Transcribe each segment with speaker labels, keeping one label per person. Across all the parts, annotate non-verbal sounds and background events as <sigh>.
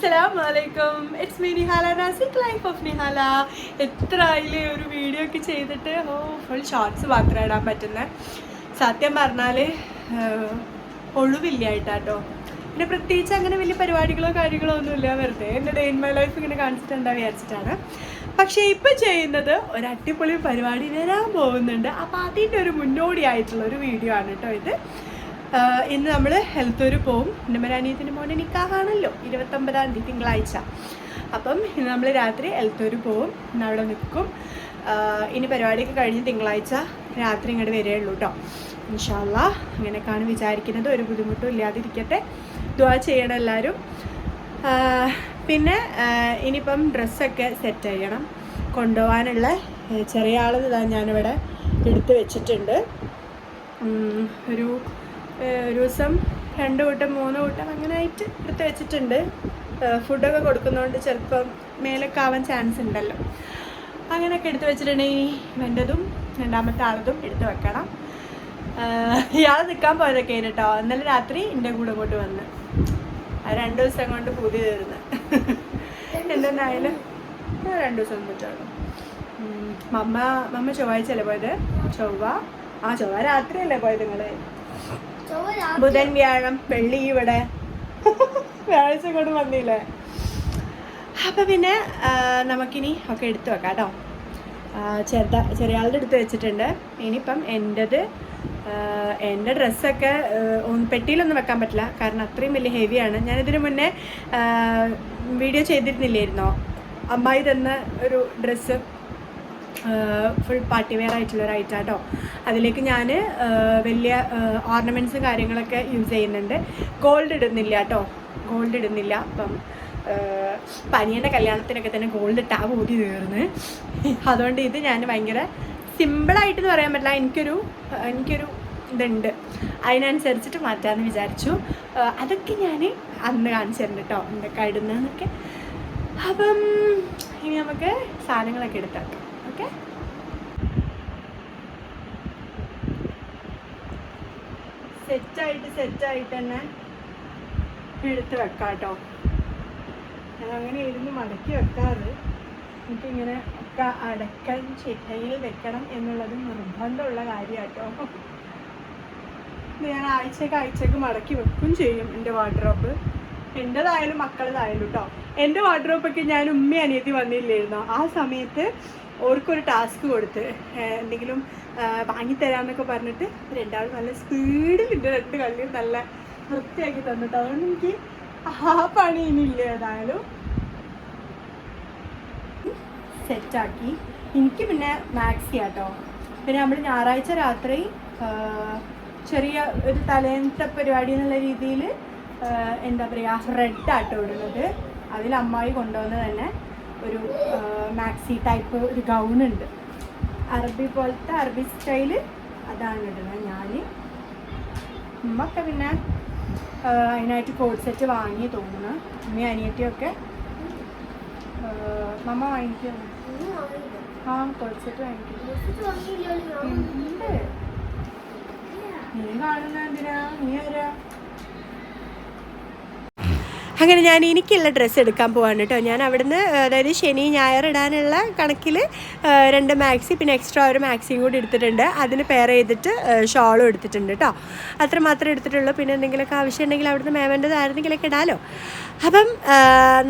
Speaker 1: അസ്സലാമലൈക്കും it's me Nihala Nasik life of Nihala എത്ര ആയില്ലേ ഒരു വീഡിയോ ഒക്കെ ചെയ്തിട്ട്? ഓ ഫുൾ ഷോർട്സ് മാത്രം ഇടാൻ പറ്റുന്ന. സത്യം പറഞ്ഞാൽ ഒഴിവില്ല കേട്ടോ പിന്നെ പ്രത്യേകിച്ച് അങ്ങനെ വലിയ പരിപാടികളോ കാര്യങ്ങളോ ഒന്നുമില്ല. വെറുതെ എന്റെ ഡേ ഇൻ മൈ ലൈഫ് ഇങ്ങനെ കാണിച്ചിട്ടുണ്ടാ വിചാരിച്ചിട്ടാണ്. പക്ഷേ ഇപ്പം ചെയ്യുന്നത് ഒരു അടിപൊളി പരിപാടി വരാൻ പോകുന്നുണ്ട്. അപ്പോൾ അതിന്റെ ഒരു മുന്നോടിയായിട്ടുള്ള ഒരു വീഡിയോ ആണ് കേട്ടോ ഇത്. ഇന്ന് നമ്മൾ ഹെൽത്തൂർ പോവും. എന്റെ മരാനീയത്തിന്റെ മോനെ നിൽക്കാഹാണല്ലോ ഇരുപത്തൊമ്പതാം തീയതി തിങ്കളാഴ്ച. അപ്പം ഇന്ന് നമ്മൾ രാത്രി ഹെൽത്തൂർ പോവും. ഇന്ന് അവിടെ നിൽക്കും ഇനി പരിപാടിയൊക്കെ കഴിഞ്ഞ് തിങ്കളാഴ്ച രാത്രി ഇങ്ങോട്ട് വരികയുള്ളൂ കേട്ടോ ഇൻഷാല്ല അങ്ങനെയൊക്കെയാണ് വിചാരിക്കുന്നത്. ഒരു ബുദ്ധിമുട്ടും ഇല്ലാതിരിക്കട്ടെ. ദ്വാ ചെയ്യണം എല്ലാവരും പിന്നെ ഇനിയിപ്പം ഡ്രസ്സൊക്കെ സെറ്റ് ചെയ്യണം. കൊണ്ടുപോകാനുള്ള ചെറിയ ആൾ ഞാനിവിടെ എടുത്ത് വെച്ചിട്ടുണ്ട്. ഒരു ഒരു ദിവസം രണ്ട് കൂട്ടം മൂന്ന് കൂട്ടം അങ്ങനെ ആയിട്ട് എടുത്ത് വെച്ചിട്ടുണ്ട്. ഫുഡൊക്കെ കൊടുക്കുന്നതുകൊണ്ട് ചിലപ്പം മേലൊക്കെ ആവാൻ ചാൻസ് ഉണ്ടല്ലോ. അങ്ങനെയൊക്കെ എടുത്ത് വെച്ചിട്ടുണ്ടെങ്കിൽ എന്റെതും രണ്ടാമത്തെ ആളതും എടുത്ത് വെക്കണം. ഇയാൾ നിൽക്കാൻ പോയതൊക്കെ കേട്ടോ ഇന്നലെ രാത്രി എന്റെ കൂടെ കൊണ്ട് വന്ന്. രണ്ട് ദിവസം കൊണ്ട് പൂതി തീർന്ന്. എന്തെന്നായാലും രണ്ട് ദിവസം പറ്റുള്ളൂ മമ്മ മമ്മ ചൊവ്വാഴ്ചയല്ലേ പോയത്? ചൊവ്വ? ആ ചൊവ്വ രാത്രിയല്ലേ പോയത് നിങ്ങൾ? ബുധൻ വ്യാഴം വെള്ളി ഇവിടെ. വ്യാഴാഴ്ച കൊണ്ട് വന്നില്ലേ? അപ്പം പിന്നെ നമുക്കിനി ഒക്കെ എടുത്തു വെക്കാം കേട്ടോ. ചെറുത ചെറിയ ആളുടെ എടുത്ത് വെച്ചിട്ടുണ്ട്. ഇനിയിപ്പം എന്റെത് എന്റെ ഡ്രസ്സൊക്കെ പെട്ടിയിലൊന്നും വെക്കാൻ പറ്റില്ല. കാരണം അത്രയും വലിയ ഹെവിയാണ്. ഞാനിതിന് മുന്നേ വീഡിയോ ചെയ്തിരുന്നില്ലായിരുന്നോ? അമ്മായി തന്ന ഒരു ഡ്രസ്സ്. ഫുൾ പാർട്ടി വെയർ ആയിട്ടുള്ള ഒരു കേട്ടോ അതിലേക്ക് ഞാൻ വലിയ ഓർണമെന്റ്സും കാര്യങ്ങളൊക്കെ യൂസ് ചെയ്യുന്നുണ്ട്. ഗോൾഡ് ഇടുന്നില്ല കേട്ടോ ഗോൾഡ് ഇടുന്നില്ല. അപ്പം പനിയന്റെ കല്യാണത്തിനൊക്കെ തന്നെ ഗോൾഡ് ഇട്ടാ ഊതി തീർന്ന്. അതുകൊണ്ട് ഇത് ഞാൻ ഭയങ്കര സിമ്പിളായിട്ട് എന്ന് പറയാൻ പറ്റില്ല. എനിക്കൊരു എനിക്കൊരു ഇതുണ്ട്. അതിനനുസരിച്ചിട്ട് മാറ്റാമെന്ന് വിചാരിച്ചു. അതൊക്കെ ഞാൻ അന്ന് കാണിച്ചു തരുന്നുണ്ട് കേട്ടോ എന്തൊക്കെ ഇടുന്നതെന്നൊക്കെ. അപ്പം ഇനി നമുക്ക് സാധനങ്ങളൊക്കെ എടുത്തേക്കാം. ഓക്കെ. സെറ്റായിട്ട് സെറ്റായിട്ട് തന്നെ എടുത്ത് വെക്കാം കേട്ടോ ഞാൻ അങ്ങനെ ഇരുന്ന് മടക്കി വെക്കാറ്. എനിക്കിങ്ങനെ ഒക്കെ അടക്കാൻ ചിട്ടയിൽ വെക്കണം എന്നുള്ളത് നിർബന്ധമുള്ള കാര്യമാട്ടോ ഞാൻ ആഴ്ചക്ക് ആഴ്ചക്ക് മടക്കി വെക്കും ചെയ്യും എന്റെ വാർഡ്രോപ്പ്. എന്റെതായാലും മക്കളതായാലും കേട്ടോ എന്റെ വാർഡ്രോപ്പൊക്കെ ഞാൻ ഉമ്മ അനിയത്തി വന്നില്ലായിരുന്നോ ആ സമയത്ത് ഓർക്കൊരു ടാസ്ക് കൊടുത്ത് എന്തെങ്കിലും വാങ്ങിത്തരാമെന്നൊക്കെ പറഞ്ഞിട്ട് രണ്ടാളും നല്ല സ്പീഡിൽ ഇട്ട് രണ്ട് കള്ളി നല്ല വൃത്തിയാക്കി തന്നിട്ട്. അതുകൊണ്ട് എനിക്ക് ആ പണി ഇനിയില്ല ഏതായാലും. സെറ്റാക്കി എനിക്ക് പിന്നെ മാക്സി ആട്ടോ പിന്നെ നമ്മൾ ഞായറാഴ്ച രാത്രി ചെറിയ ഒരു തലേന്നത്തെ പരിപാടി എന്നുള്ള രീതിയിൽ എന്താ പറയുക റെഡ് ആട്ടോ ഇടുന്നത്. അതിൽ അമ്മായി കൊണ്ടുവന്ന് തന്നെ. ഒരു മാക്സി ടൈപ്പ് ഒരു ഗൗൺ ഉണ്ട്. അറബി പോലത്തെ അറബി സ്റ്റൈൽ അതാണ് ഇടുന്നത്. ഞാൻ ഉമ്മൊക്കെ പിന്നെ അതിനായിട്ട് കോഡ് സെറ്റ് വാങ്ങി തോന്നുന്നു. ഉമ്മയും അനിയത്തിയൊക്കെ മമ്മ വാങ്ങിക്കോ? ആ കോഡ് സെറ്റ് വാങ്ങിക്കും. ഉണ്ട്. നീ കാണുന്ന എന്തിനാ? നീ ആരാ? അങ്ങനെ ഞാൻ എനിക്കുള്ള ഡ്രസ്സ് എടുക്കാൻ പോവാണ് കേട്ടോ. ഞാൻ അവിടുന്ന് അതായത് ശനി ഞായർ ഇടാനുള്ള കണക്കിൽ രണ്ട് മാക്സി പിന്നെ എക്സ്ട്രാ ഒരു മാക്സിയും കൂടി എടുത്തിട്ടുണ്ട്. അതിന് പെയർ ചെയ്തിട്ട് ഷോളും എടുത്തിട്ടുണ്ട് കേട്ടോ. അത്രമാത്രം എടുത്തിട്ടുള്ളൂ. പിന്നെ എന്തെങ്കിലുമൊക്കെ ആവശ്യം ഉണ്ടെങ്കിൽ അവിടുന്ന് മേവേണ്ടതായിരുന്നെങ്കിലൊക്കെ ഇടാലോ. അപ്പം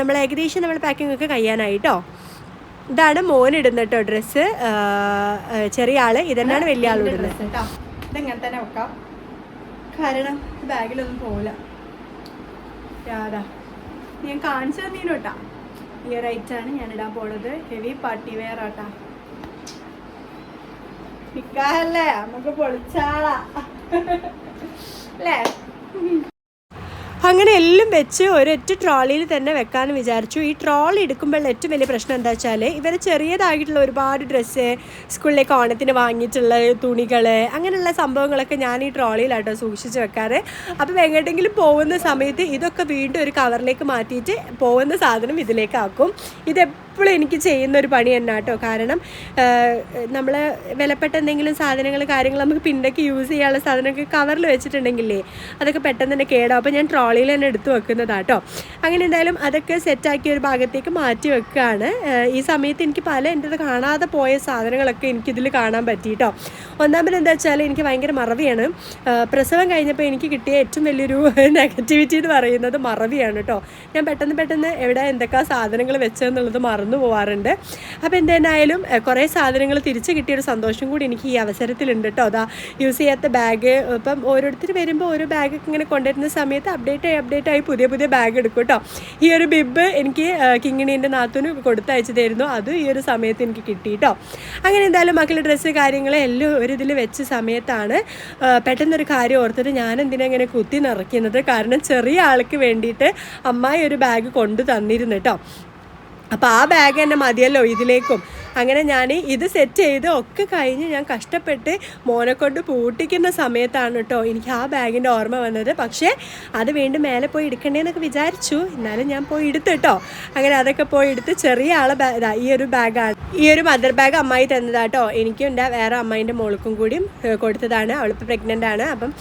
Speaker 1: നമ്മൾ ഏകദേശം നമ്മൾ പാക്കിംഗ് ഒക്കെ കഴിയാനായി കേട്ടോ. ഇതാണ് മോൻ ഇടുന്ന കേട്ടോ ഡ്രസ്സ് ചെറിയ ആൾ. ഇതന്നെയാണ് വലിയ ആൾ ഇടുന്നത്? കേട്ടോ. ഇതെങ്ങനെ തന്നെ വെക്കാം? കാരണം ബാഗിലൊന്നും പോവില്ല. രാധാ. ഞാൻ കാണിച്ചു തന്നീനു കേട്ടാ ഒരു ആണ് ഞാൻ ഇടാൻ പോണത്. ഹെവി പാർട്ടി വെയർ ആട്ടാ. നിക്കാഹല്ലേ നമുക്ക് പൊളിച്ചാളാ. <laughs> അല്ലേ അങ്ങനെ എല്ലാം വെച്ച് ഒരൊറ്റ ട്രോളിയിൽ തന്നെ വെക്കാമെന്ന് വിചാരിച്ചു. ഈ ട്രോളി എടുക്കുമ്പോൾ ഏറ്റവും വലിയ പ്രശ്നം എന്താ വെച്ചാൽ ഇവർ ചെറിയതായിട്ടുള്ള ഒരുപാട് ഡ്രസ്സ് സ്കൂളിലേക്ക് ഓണത്തിന് വാങ്ങിയിട്ടുള്ള തുണികൾ അങ്ങനെയുള്ള സംഭവങ്ങളൊക്കെ ഞാൻ ഈ ട്രോളിയിലാട്ടോ സൂക്ഷിച്ച് വെക്കാറ്. അപ്പോൾ എങ്ങോട്ടെങ്കിലും പോകുന്ന സമയത്ത് ഇതൊക്കെ വീണ്ടും ഒരു കവറിലേക്ക് മാറ്റിയിട്ട് പോകുന്ന സാധനം ഇതിലേക്കാക്കും. ഇത് എപ്പോഴും എനിക്ക് ചെയ്യുന്ന ഒരു പണി തന്നെ കേട്ടോ കാരണം നമ്മൾ വിലപ്പെട്ട എന്തെങ്കിലും സാധനങ്ങൾ കാര്യങ്ങൾ നമുക്ക് പിന്നൊക്കെ യൂസ് ചെയ്യാനുള്ള സാധനമൊക്കെ കവറിൽ വെച്ചിട്ടുണ്ടെങ്കിലേ അതൊക്കെ പെട്ടെന്ന് തന്നെ കേടാവും അപ്പോൾ ഞാൻ ട്രോളിയിൽ തന്നെ എടുത്ത് വെക്കുന്നതാട്ടോ. അങ്ങനെ എന്തായാലും അതൊക്കെ സെറ്റാക്കിയ ഒരു ഭാഗത്തേക്ക് മാറ്റി വെക്കുകയാണ്. ഈ സമയത്ത് എനിക്ക് പല എന്റെ കാണാതെ പോയ സാധനങ്ങളൊക്കെ എനിക്കിതിൽ കാണാൻ പറ്റിയിട്ടോ ഒന്നാമത് എന്താ വെച്ചാൽ എനിക്ക് ഭയങ്കര മറവിയാണ്. പ്രസവം കഴിഞ്ഞപ്പോൾ എനിക്ക് കിട്ടിയ ഏറ്റവും വലിയൊരു <laughs> നെഗറ്റിവിറ്റി എന്ന് പറയുന്നത് മറവിയാണ് കേട്ടോ ഞാൻ പെട്ടെന്ന് പെട്ടെന്ന് എവിടെ എന്തൊക്കെ സാധനങ്ങൾ വെച്ചതെന്നുള്ളത് മറന്നു പോവാറുണ്ട്. അപ്പോൾ എന്തായാലും കുറേ സാധനങ്ങൾ തിരിച്ച് കിട്ടിയൊരു സന്തോഷം കൂടി എനിക്ക് ഈ അവസരത്തിലുണ്ട് കേട്ടോ അതാ യൂസ് ചെയ്യാത്ത ബാഗ് ഇപ്പം ഓരോരുത്തർ വരുമ്പോൾ ഓരോ ബാഗൊക്കെ ഇങ്ങനെ കൊണ്ടുവരുന്ന സമയത്ത് അപ്ഡേറ്റ് ആയി അപ്ഡേറ്റ് ആയി പുതിയ പുതിയ ബാഗ് എടുക്കും കേട്ടോ ഈ ഒരു ബിബ് എനിക്ക് കിങ്ങിണീന്റെ നാത്തൂന് കൊടുത്തയച്ചു തരുന്നു. അത് ഈ ഒരു സമയത്ത് എനിക്ക് കിട്ടി കേട്ടോ അങ്ങനെ എന്തായാലും മക്കളുടെ ഡ്രസ്സ് കാര്യങ്ങളെ എല്ലാം ഒരു ഇതിൽ വെച്ച സമയത്താണ് പെട്ടെന്നൊരു കാര്യം ഓർത്തിട്ട് ഞാൻ എന്തിനാ ഇങ്ങനെ കുത്തി നിറയ്ക്കുന്നത്? കാരണം ചെറിയ ആൾക്ക് വേണ്ടിയിട്ട് അമ്മായി ഒരു ബാഗ് കൊണ്ടു തന്നിരുന്നു കേട്ടോ അപ്പോൾ ആ ബാഗ് തന്നെ മതിയല്ലോ ഇതിലേക്കും. അങ്ങനെ ഞാൻ ഇത് സെറ്റ് ചെയ്ത് ഒക്കെ കഴിഞ്ഞ് ഞാൻ കഷ്ടപ്പെട്ട് മോനെ കൊണ്ട് പൂട്ടിക്കുന്ന സമയത്താണ് കേട്ടോ എനിക്ക് ആ ബാഗിന്റെ ഓർമ്മ വന്നത്. പക്ഷേ അത് വീണ്ടും മേലെ പോയി എടുക്കണ്ടേന്നൊക്കെ വിചാരിച്ചു. എന്നാലും ഞാൻ പോയി എടുത്തു കേട്ടോ അങ്ങനെ അതൊക്കെ പോയി എടുത്ത് ചെറിയ ആളെ ബാ ഈ ഒരു ബാഗാണ്. ഈ ഒരു മദർ ബാഗ് അമ്മായി തന്നതാട്ടോ എനിക്കും എന്റെ വേറെ അമ്മായിന്റെ മോൾക്കും കൂടിയും കൊടുത്തതാണ്. അവളിപ്പോൾ പ്രഗ്നന്റ് ആണ്. അപ്പം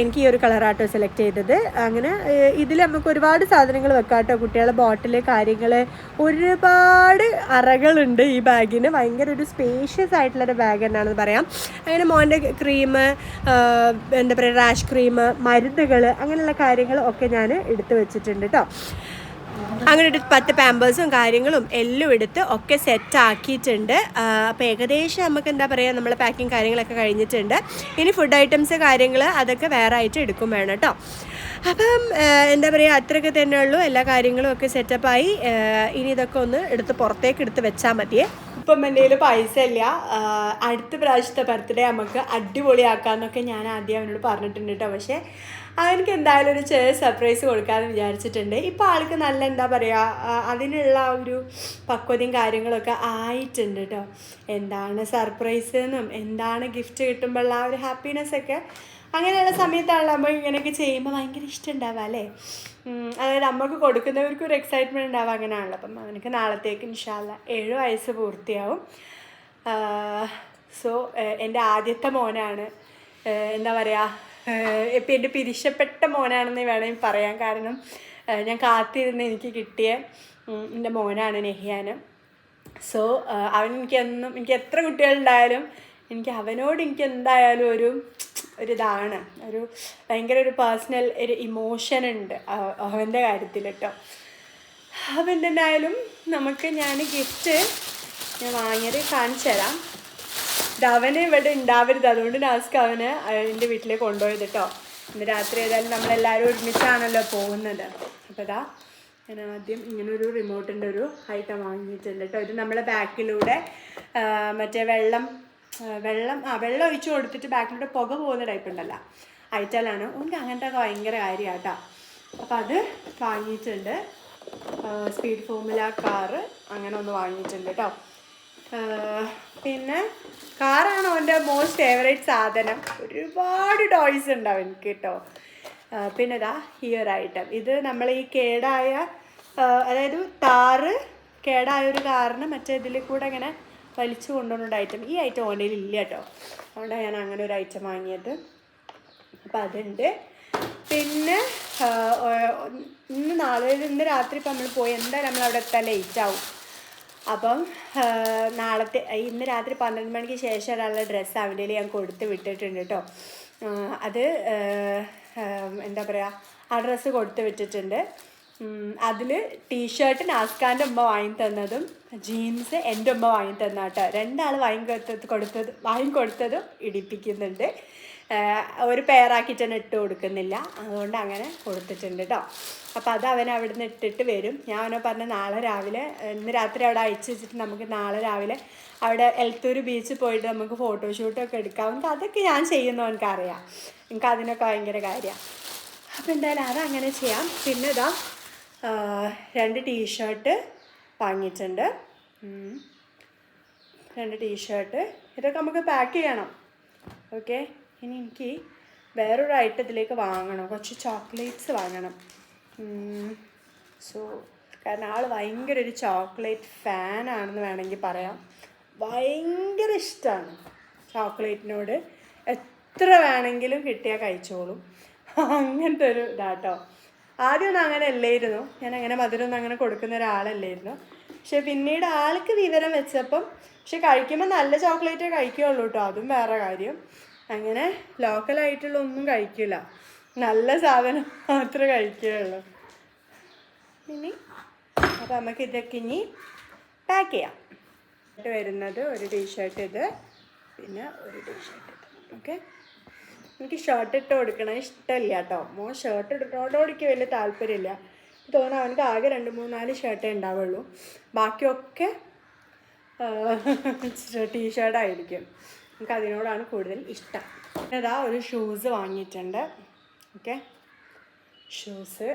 Speaker 1: എനിക്ക് ഈ ഒരു കളറാട്ടോ സെലക്ട് ചെയ്തത്. അങ്ങനെ ഇതിൽ നമുക്ക് ഒരുപാട് സാധനങ്ങൾ വെക്കാം കേട്ടോ കുട്ടികളുടെ ബോട്ടിൽ കാര്യങ്ങൾ ഒരുപാട് അറകളുണ്ട് ഈ ബാഗിന് ഭയങ്കര ഒരു സ്പേഷ്യസ് ആയിട്ടുള്ളൊരു ബാഗ് തന്നെയാണെന്ന് പറയാം. അങ്ങനെ മോന്റെ ക്രീം എന്താ പറയുക റാഷ് ക്രീം മരുന്നുകൾ അങ്ങനെയുള്ള കാര്യങ്ങൾ ഒക്കെ ഞാൻ എടുത്തു വെച്ചിട്ടുണ്ട് കേട്ടോ അങ്ങനെ ഒരു പത്ത് പാമ്പേഴ്സും കാര്യങ്ങളും എല്ലാം എടുത്ത് ഒക്കെ സെറ്റ് ആക്കിയിട്ടുണ്ട്. അപ്പോൾ ഏകദേശം നമുക്ക് എന്താ പറയുക നമ്മൾ പാക്കിങ് കാര്യങ്ങളൊക്കെ കഴിഞ്ഞിട്ടുണ്ട്. ഇനി ഫുഡ് ഐറ്റംസ് കാര്യങ്ങൾ അതൊക്കെ വേറെ ആയിട്ട് എടുക്കും വേണം കേട്ടോ അപ്പം എന്താ പറയുക അത്രയൊക്കെ തന്നെ ഉള്ളൂ. എല്ലാ കാര്യങ്ങളും ഒക്കെ സെറ്റപ്പായി ഇനി ഇതൊക്കെ ഒന്ന് എടുത്ത് പുറത്തേക്ക് എടുത്ത് വെച്ചാൽ മതിയേ. ഇപ്പം എന്റെ കയ്യിൽ പൈസ ഇല്ല. അടുത്ത പ്രാവശ്യത്തെ ബർത്ത്ഡേ നമുക്ക് അടിപൊളിയാക്കാമെന്നൊക്കെ ഞാൻ ആദ്യം അവനോട് പറഞ്ഞിട്ടുണ്ട് കേട്ടോ പക്ഷേ അവനക്ക് എന്തായാലും ഒരു ചെറിയ സർപ്രൈസ് കൊടുക്കാമെന്ന് വിചാരിച്ചിട്ടുണ്ട്. ഇപ്പോൾ ആൾക്ക് നല്ല എന്താ പറയുക അതിനുള്ള ഒരു പക്വതയും കാര്യങ്ങളൊക്കെ ആയിട്ടുണ്ട് കേട്ടോ എന്താണ് സർപ്രൈസ് എന്നും എന്താണ് ഗിഫ്റ്റ് കിട്ടുമ്പോഴുള്ള ആ ഒരു ഹാപ്പിനെസ് ഒക്കെ അങ്ങനെയുള്ള സമയത്താണല്ലോ നമ്മൾ ഇങ്ങനെയൊക്കെ ചെയ്യുമ്പോൾ ഭയങ്കര ഇഷ്ടം ഉണ്ടാവുക അല്ലേ? അതായത് നമ്മൾക്ക് കൊടുക്കുന്നവർക്ക് ഒരു എക്സൈറ്റ്മെന്റ് ഉണ്ടാവുക അങ്ങനെയാണല്ലോ. അപ്പം അവനക്ക് നാളത്തേക്ക് ഇൻഷാല്ല ഏഴ് വയസ്സ് പൂർത്തിയാവും. സോ എന്റെ ആദ്യത്തെ മോനാണ്. എന്താ പറയുക ഇപ്പം എന്റെ പിരിശപ്പെട്ട മോനാണെന്ന് വേണമെങ്കിൽ പറയാം. കാരണം ഞാൻ കാത്തിരുന്ന് എനിക്ക് കിട്ടിയ എന്റെ മോനാണ് നെഹ്യാൻ സോ അവൻ എനിക്ക് എന്നും എനിക്ക് എത്ര കുട്ടികളുണ്ടായാലും എനിക്ക് അവനോട് എനിക്ക് എന്തായാലും ഒരു ഒരിതാണ്. ഒരു ഭയങ്കര ഒരു പേഴ്സണൽ ഒരു ഇമോഷൻ ഉണ്ട് അവ- അവന്റെ കാര്യത്തിൽ കേട്ടോ അപ്പം നമുക്ക് ഞാൻ ഗിഫ്റ്റ് ഞാൻ വാങ്ങിയത് കാണിച്ചു തരാം. അവന് ഇവിടെ ഉണ്ടാവരുത് അതുകൊണ്ട് നാസ്ക് അവന് എന്റെ വീട്ടിലേക്ക് കൊണ്ടുപോയത് കേട്ടോ ഇന്ന് രാത്രി ഏതായാലും നമ്മളെല്ലാവരും ഒരുമിച്ചാണല്ലോ പോകുന്നത്. അപ്പോൾ ഇതാ ഞാൻ ആദ്യം ഇങ്ങനൊരു റിമോട്ടിന്റെ ഒരു ഐറ്റം വാങ്ങിയിട്ടുണ്ട് കേട്ടോ ഇത് നമ്മളെ ബാക്കിലൂടെ മറ്റേ വെള്ളം വെള്ളം ആ വെള്ളം ഒഴിച്ചു കൊടുത്തിട്ട് ബാക്കിലൂടെ പുക പോകുന്ന ടൈപ്പ് ഉണ്ടല്ലോ. അയച്ചാലാണ് ഉണ്ട് അങ്ങനത്തെ ഒക്കെ ഭയങ്കര കാര്യമാണ് കേട്ടോ അപ്പോൾ അത് വാങ്ങിയിട്ടുണ്ട്. സ്പീഡ് ഫോമില കാറ് അങ്ങനെ ഒന്ന് വാങ്ങിയിട്ടുണ്ട് കേട്ടോ പിന്നെ കാറാണ് അവന്റെ മോസ്റ്റ് ഫേവറേറ്റ് സാധനം. ഒരുപാട് ടോയ്സ് ഉണ്ട് അവനക്ക് കേട്ടോ പിന്നെ ഇതാ ഈ ഒരു ഐറ്റം ഇത് നമ്മൾ ഈ കേടായ അതായത് താറ് കേടായ ഒരു കാറിന് മറ്റേ ഇതിൽ കൂടെ ഇങ്ങനെ വലിച്ചു കൊണ്ടുവന്ന ഐറ്റം ഈ ഐറ്റം ഓന്റെ ഇല്ല കേട്ടോ. അതുകൊണ്ടാണ് ഞാൻ അങ്ങനെ ഒരു ഐറ്റം വാങ്ങിയത്. അപ്പം അതുണ്ട്. പിന്നെ ഇന്ന് നാളെ ഇന്ന് രാത്രി ഇപ്പം നമ്മൾ പോയി. എന്തായാലും നമ്മൾ അവിടെ എത്താൻ ലേറ്റ് ആവും. അപ്പം നാളത്തെ ഇന്ന് രാത്രി പന്ത്രണ്ട് മണിക്ക് ശേഷം ഒരാളുടെ ഡ്രസ്സ് അവന്റെ ഞാൻ കൊടുത്ത് വിട്ടിട്ടുണ്ട് കേട്ടോ. അത് എന്താ പറയുക ആ ഡ്രസ്സ് കൊടുത്ത് വിട്ടിട്ടുണ്ട്. അതിൽ ടീഷർട്ട് നാസ്കാന്റെ ഉമ്മ വാങ്ങി തന്നതും ജീൻസ് എന്റെ ഉമ്മ വാങ്ങി തന്ന കേട്ടോ രണ്ടാൾ വാങ്ങി കൊടുത്തത് കൊടുത്തത് വാങ്ങി കൊടുത്തതും ഇടിപ്പിക്കുന്നുണ്ട്. ഒരു പെയറാക്കിയിട്ട് തന്നെ ഇട്ട് കൊടുക്കുന്നില്ല. അതുകൊണ്ട് അങ്ങനെ കൊടുത്തിട്ടുണ്ട് കേട്ടോ അപ്പോൾ അത് അവൻ അവിടെ നിന്ന് ഇട്ടിട്ട് വരും. ഞാൻ അവനെ പറഞ്ഞ നാളെ രാവിലെ ഇന്ന് രാത്രി അവിടെ അയച്ചു വെച്ചിട്ട് നമുക്ക് നാളെ രാവിലെ അവിടെ എലത്തൂർ ബീച്ചിൽ പോയിട്ട് നമുക്ക് ഫോട്ടോഷൂട്ടൊക്കെ എടുക്കാം. അതൊക്കെ ഞാൻ ചെയ്യുന്നവനക്ക് എനിക്കറിയാം. എനിക്ക് അതിനൊക്കെ ഭയങ്കര കാര്യമാണ് അപ്പോൾ എന്തായാലും അതങ്ങനെ ചെയ്യാം. പിന്നെ ഇതാ രണ്ട് ടീഷർട്ട് വാങ്ങിയിട്ടുണ്ട്. രണ്ട് ടീഷർട്ട്. ഇതൊക്കെ നമുക്ക് പാക്ക് ചെയ്യണം. ഓക്കെ? ഇനി എനിക്ക് വേറൊരു ഐറ്റത്തിലേക്ക് വാങ്ങണം. കുറച്ച് ചോക്ലേറ്റ്സ് വാങ്ങണം. സോ കാരണം ആൾ ഭയങ്കര ഒരു ചോക്ലേറ്റ് ഫാനാണെന്ന് വേണമെങ്കിൽ പറയാം. ഭയങ്കര ഇഷ്ടമാണ് ചോക്ലേറ്റിനോട്. എത്ര വേണമെങ്കിലും കിട്ടിയാൽ കഴിച്ചോളും. അങ്ങനത്തെ ഒരു ഇതാട്ടോ. ആദ്യമൊന്നും അങ്ങനെ അല്ലായിരുന്നു ഞാൻ അങ്ങനെ മധുരമൊന്നും അങ്ങനെ കൊടുക്കുന്ന ഒരാളല്ലായിരുന്നു. പക്ഷെ പിന്നീട് ആൾക്ക് വിവരം വെച്ചപ്പം പക്ഷെ കഴിക്കുമ്പോൾ നല്ല ചോക്ലേറ്റേ കഴിക്കുകയുള്ളൂ കേട്ടോ അതും വേറെ കാര്യം. അങ്ങനെ ലോക്കലായിട്ടുള്ള ഒന്നും കഴിക്കില്ല നല്ല സാധനം മാത്രമേ കഴിക്കുകയുള്ളൂ ഇനി അപ്പോൾ നമുക്ക് ഇതൊക്കെ ഇനി പാക്ക് ചെയ്യാം. വരുന്നത് ഒരു ടീഷർട്ട് ഇത്. പിന്നെ ഒരു ടീഷർട്ട് ഇത്. ഓക്കെ എനിക്ക് ഷർട്ട് ഇട്ട് കൊടുക്കണം ഇഷ്ടമില്ല കേട്ടോ മോൻ ഷർട്ട് ഇട്ടോടോടിക്ക് വലിയ താല്പര്യമില്ല തോന്നുന്നു അവനക്ക് ആകെ രണ്ട് മൂന്നാൽ ഷർട്ടേ ഉണ്ടാവുള്ളൂ ബാക്കിയൊക്കെ ടീഷർട്ടായിരിക്കും എനിക്ക് അതിനോടാണ് കൂടുതൽ ഇഷ്ടം. പിന്നെ ഇതാ ഒരു ഷൂസ് വാങ്ങിയിട്ടുണ്ട്. ഓക്കെ. ഷൂസ്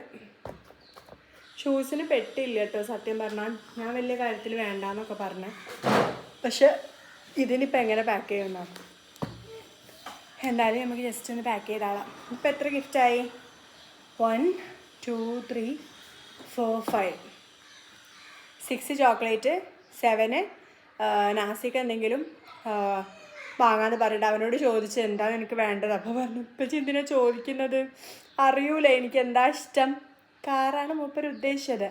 Speaker 1: ഷൂസിന് പെട്ടില്ല കേട്ടോ സത്യം പറഞ്ഞാൽ ഞാൻ വലിയ കാര്യത്തിൽ വേണ്ടാന്നൊക്കെ പറഞ്ഞു. പക്ഷെ ഇതിനിപ്പോൾ എങ്ങനെ പാക്ക് ചെയ്യുന്ന? എന്തായാലും നമുക്ക് ജസ്റ്റ് ഒന്ന് പാക്ക് ചെയ്താളാം. ഇപ്പം എത്ര ഗിഫ്റ്റായി one two three four five six chocolate seven Nashik എന്തെങ്കിലും വാങ്ങാമെന്ന് പറഞ്ഞിട്ട് അവനോട് ചോദിച്ചു എന്താണ് എനിക്ക് വേണ്ടത്? അപ്പോൾ പറഞ്ഞു ഇപ്പം എന്തിനാ ചോദിക്കുന്നത്? അറിയൂല എനിക്ക് എന്താ ഇഷ്ടം? കാറാണ് മൂപ്പർ ഉദ്ദേശിച്ചത്.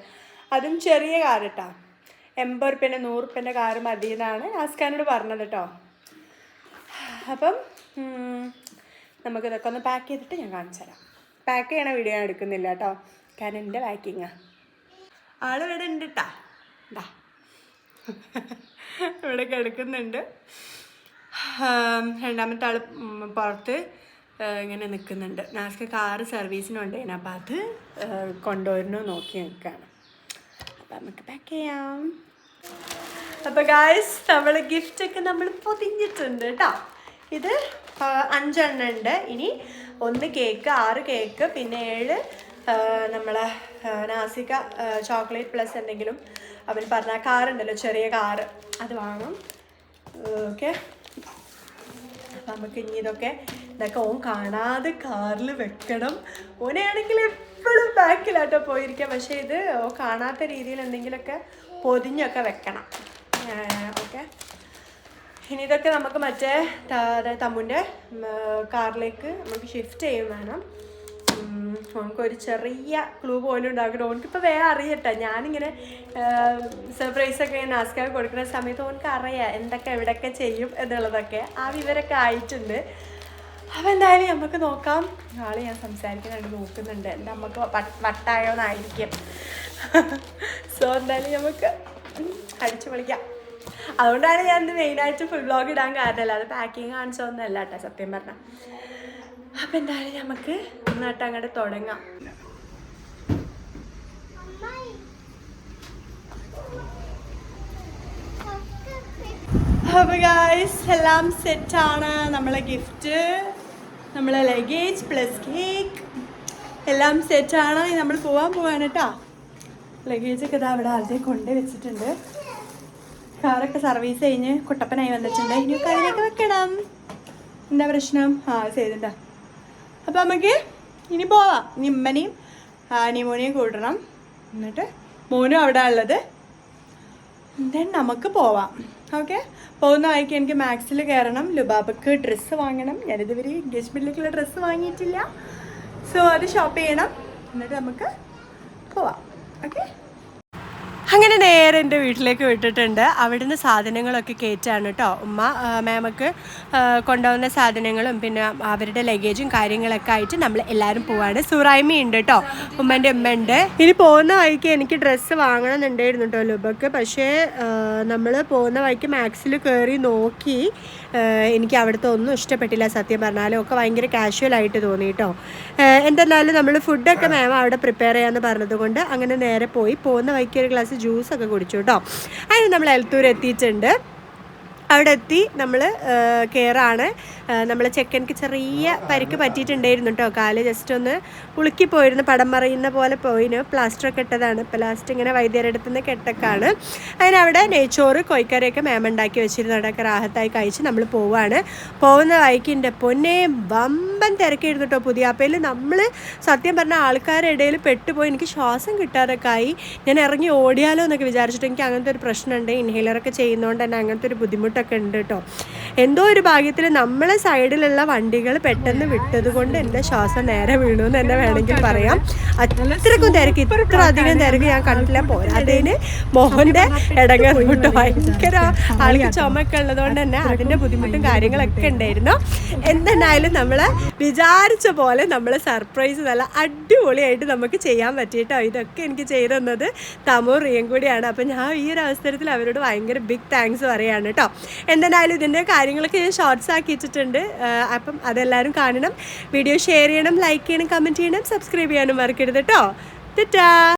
Speaker 1: അതും ചെറിയ കാർ കേട്ടോ എൺപത് റുപ്യന്റെ നൂറ് റുപ്യന്റെ കാറ് മതി എന്നാണ് ആസ്കാനോട് പറഞ്ഞത് കേട്ടോ അപ്പം നമുക്കിതൊക്കെ ഒന്ന് പാക്ക് ചെയ്തിട്ട് ഞാൻ കാണിച്ചു തരാം. പാക്ക് ചെയ്യണ വീഡിയോ ഞാൻ എടുക്കുന്നില്ല കേട്ടോ. കാരണം എന്റെ പാക്കിങ്ങാണ് ആൾ ഇവിടെ ഉണ്ട് കേട്ടാ ഇതാ <laughs> ഇവിടെ കിടക്കുന്നുണ്ട്. രണ്ടാമത്തെ ആൾ പുറത്ത് ഇങ്ങനെ നിൽക്കുന്നുണ്ട്. നാസ്ക്ക് കാറ് സർവീസിനുണ്ടായിരുന്നു അപ്പം അത് കൊണ്ടുവരുന്നു നോക്കി നിൽക്കുകയാണ്. അപ്പം നമുക്ക് പാക്ക് ചെയ്യാം. അപ്പോൾ ഗായ്സ് നമ്മൾ ഗിഫ്റ്റൊക്കെ നമ്മൾ പൊതിഞ്ഞിട്ടുണ്ട് കേട്ടോ ഇത് അഞ്ചെണ്ണം ഉണ്ട് ഇനി ഒന്ന് കേക്ക് ആറ് കേക്ക് പിന്നെ ഏഴ് നമ്മളെ നാസിക ചോക്ലേറ്റ് പ്ലസ് എന്തെങ്കിലും അവൻ പറഞ്ഞ കാറുണ്ടല്ലോ ചെറിയ കാറ്. അത് വാങ്ങും ഓക്കെ. നമുക്ക് ഇനി ഇതൊക്കെ ഇതൊക്കെ ഓൻ കാണാതെ കാറിൽ വെക്കണം. ഓനെയാണെങ്കിൽ എപ്പോഴും ബാക്കിലാട്ടോ പോയിരിക്കുക. പക്ഷേ ഇത് ഓ കാണാത്ത രീതിയിൽ എന്തെങ്കിലുമൊക്കെ പൊതിഞ്ഞൊക്കെ വെക്കണം. ഓക്കെ. ഇനി ഇതൊക്കെ നമുക്ക് മറ്റേ തമ്മുന്റെ കാറിലേക്ക് നമുക്ക് ഷിഫ്റ്റ് ചെയ്യും വേണം. ഓനക്കൊരു ചെറിയ ക്ലൂ പോലും ഉണ്ടാക്കണം ഓനക്കിപ്പോൾ വേറെ അറിയട്ടെ. ഞാനിങ്ങനെ സർപ്രൈസൊക്കെ ആസ്കാർ കൊടുക്കുന്ന സമയത്ത് ഓനക്ക് അറിയാം എന്തൊക്കെ എവിടെയൊക്കെ ചെയ്യും എന്നുള്ളതൊക്കെ. ആ വിവരമൊക്കെ ആയിട്ടുണ്ട്. അപ്പം എന്തായാലും നമുക്ക് നോക്കാം. ആൾ ഞാൻ സംസാരിക്കുന്നുണ്ട് നോക്കുന്നുണ്ട്. എന്റെ അമ്മയ്ക്ക് വട്ടായോന്നായിരിക്കും. <laughs> സോ എന്തായാലും നമുക്ക് അടിച്ചു പൊളിക്കാം അതുകൊണ്ടാണ് ഞാൻ ഇത് മെയിനായിട്ട് ഫുൾ ബ്ലോഗ് ഇടാൻ കാരണമല്ല അത് പാക്കിങ് കാണിച്ചതൊന്നുമല്ല കേട്ടോ സത്യം പറഞ്ഞാൽ അപ്പം എന്തായാലും നമുക്ക് നന്നായിട്ട് അങ്ങോട്ട് തുടങ്ങാം. അപ്പോൾ ഗായ്സ് എല്ലാം സെറ്റാണ് നമ്മളെ ഗിഫ്റ്റ് നമ്മളെ ലഗേജ് പ്ലസ് കേക്ക് എല്ലാം സെറ്റാണ് നമ്മൾ പോകാൻ പോവാണ് കേട്ടോ. ലഗേജൊക്കെ ഇതാ അവിടെ ആദ്യം കൊണ്ട് വെച്ചിട്ടുണ്ട് കാറൊക്കെ സർവീസ് കഴിഞ്ഞ് കുട്ടപ്പനായി വന്നിട്ടുണ്ട്. ഇനി വെക്കണം. എന്താ പ്രശ്നം? ആ ചെയ്തിട്ട അപ്പൊ നമുക്ക് ഇനി പോവാം. ഇനി ഉമ്മനെയും നിമോനെയും കൂട്ടണം എന്നിട്ട് മോനും അവിടെ ഉള്ളത്. ദെൻ നമുക്ക് പോവാം. ഓക്കെ? പോകുന്ന വഴിക്ക് എനിക്ക് മാക്സിൽ കയറണം. ലുബാബക്ക് ഡ്രസ്സ് വാങ്ങണം. ഞാനിതുവരെ എൻഗേജ്മെന്റിലേക്കുള്ള ഡ്രസ്സ് വാങ്ങിയിട്ടില്ല. സോ അത് ഷോപ്പ് ചെയ്യണം. എന്നിട്ട് നമുക്ക് പോവാം. ഓക്കെ? അങ്ങനെ നേരെ എന്റെ വീട്ടിലേക്ക് വിട്ടിട്ടുണ്ട്. അവിടുന്ന് സാധനങ്ങളൊക്കെ കയറ്റാണ് കേട്ടോ ഉമ്മ മാമക്ക് കൊണ്ടുവന്ന സാധനങ്ങളും പിന്നെ അവരുടെ ലഗേജും കാര്യങ്ങളൊക്കെ ആയിട്ട് നമ്മൾ എല്ലാവരും പോവാണ്. സുറായ്മ ഉണ്ട് കേട്ടോ ഉമ്മന്റെ ഉമ്മ ഉണ്ട്. ഇനി പോകുന്ന വഴിക്ക് എനിക്ക് ഡ്രസ്സ് വാങ്ങണം എന്നുണ്ടായിരുന്നു കേട്ടോ ലുബക്ക്. പക്ഷേ നമ്മൾ പോകുന്ന വഴിക്ക് മാക്സിൽ കയറി നോക്കി എനിക്ക് അവിടുത്തെ ഒന്നും ഇഷ്ടപ്പെട്ടില്ല സത്യം പറഞ്ഞാലും. ഒക്കെ ഭയങ്കര കാഷ്വൽ ആയിട്ട് തോന്നി കേട്ടോ എന്തെന്നാലും നമ്മൾ ഫുഡൊക്കെ മാം അവിടെ പ്രിപ്പയർ ചെയ്യാമെന്ന് പറഞ്ഞതുകൊണ്ട് അങ്ങനെ നേരെ പോയി. പോകുന്ന വഴിക്ക് ഒരു ഗ്ലാസ് ജ്യൂസൊക്കെ കുടിച്ചു കേട്ടോ. അതിന് നമ്മൾ എലത്തൂർ എത്തിയിട്ടുണ്ട്. അവിടെ എത്തി നമ്മൾ കയറാണ്
Speaker 2: നമ്മളെ ചെക്കൻക്ക് ചെറിയ പരിക്ക് പറ്റിയിട്ടുണ്ടായിരുന്നു കേട്ടോ കാൽ ജസ്റ്റ് ഒന്ന് ഉളുക്കി പോയിരുന്നു പടം മറിയുന്ന പോലെ പോയിന്. പ്ലാസ്റ്റർ ഒക്കെ ഇട്ടതാണ്. ലാസ്റ്റ് ഇങ്ങനെ വൈദ്യരുടെ നിന്ന് കെട്ടക്കാണ്. അതിനവിടെ നെയ്ച്ചോറ് കൊയ്ക്കരയൊക്കെ മേമുണ്ടാക്കി വെച്ചിരുന്നു. അവിടെയൊക്കെ റാഹത്തായി കഴിച്ച് നമ്മൾ പോവാണ്. പോകുന്ന വൈക്കിന്റെ പൊന്നെ വമ്പൻ തിരക്കായിരുന്നു കേട്ടോ പുതിയാപ്പയിൽ നമ്മൾ സത്യം പറഞ്ഞ ആൾക്കാരുടെ ഇടയിൽ പെട്ടുപോയി. എനിക്ക് ശ്വാസം കിട്ടാറൊക്കെ ആയി. ഞാൻ ഇറങ്ങി ഓടിയാലോ എന്നൊക്കെ വിചാരിച്ചിട്ട് എനിക്ക് അങ്ങനത്തെ ഒരു പ്രശ്നമുണ്ട്. ഇൻഹേലറൊക്കെ ചെയ്യുന്നതുകൊണ്ട് തന്നെ അങ്ങനത്തെ ഒരു ബുദ്ധിമുട്ടൊക്കെ ഉണ്ട് കേട്ടോ എന്തോ ഒരു ഭാഗ്യത്തിൽ നമ്മളെ സൈഡിലുള്ള വണ്ടികൾ പെട്ടെന്ന് വിട്ടത് കൊണ്ട് എന്റെ ശ്വാസം നേരെ വീണു എന്ന് തന്നെ വേണമെങ്കിൽ പറയാം. അത്രക്കും തിരക്ക് ഇത്ര അധികം തിരക്ക് ഞാൻ കണ്ടില്ല പോരാത്തതിന് മോഹന്റെ ഇടങ്ങറുണ്ട് ഭയങ്കര ആൾക്ക് ചുമക്കെ ഉള്ളതുകൊണ്ട് തന്നെ അതിന്റെ ബുദ്ധിമുട്ടും കാര്യങ്ങളൊക്കെ ഉണ്ടായിരുന്നു. എന്തെന്നായാലും നമ്മൾ വിചാരിച്ച പോലെ നമ്മൾ സർപ്രൈസ് നല്ല അടിപൊളിയായിട്ട് നമുക്ക് ചെയ്യാൻ പറ്റിയിട്ടോ? ഇതൊക്കെ എനിക്ക് ചെയ്തു തന്നത് തമോ റിയം കൂടിയാണ്. അപ്പം ഞാൻ ഈ ഒരു അവസരത്തിൽ അവരോട് ഭയങ്കര ബിഗ് താങ്ക്സ് പറയാണ് കേട്ടോ. എന്തെന്നായാലും ഇതിന്റെ കാര്യങ്ങളൊക്കെ ഞാൻ ഷോർട്സ് ആക്കി വെച്ചിട്ടുണ്ട്. ആ, അപ്പം അതെല്ലാവരും കാണണം. വീഡിയോ ഷെയർ ചെയ്യണം ലൈക്ക് ചെയ്യണം കമന്റ് ചെയ്യണം സബ്സ്ക്രൈബ് ചെയ്യാനും മറക്കരുത് കേട്ടോ ടാ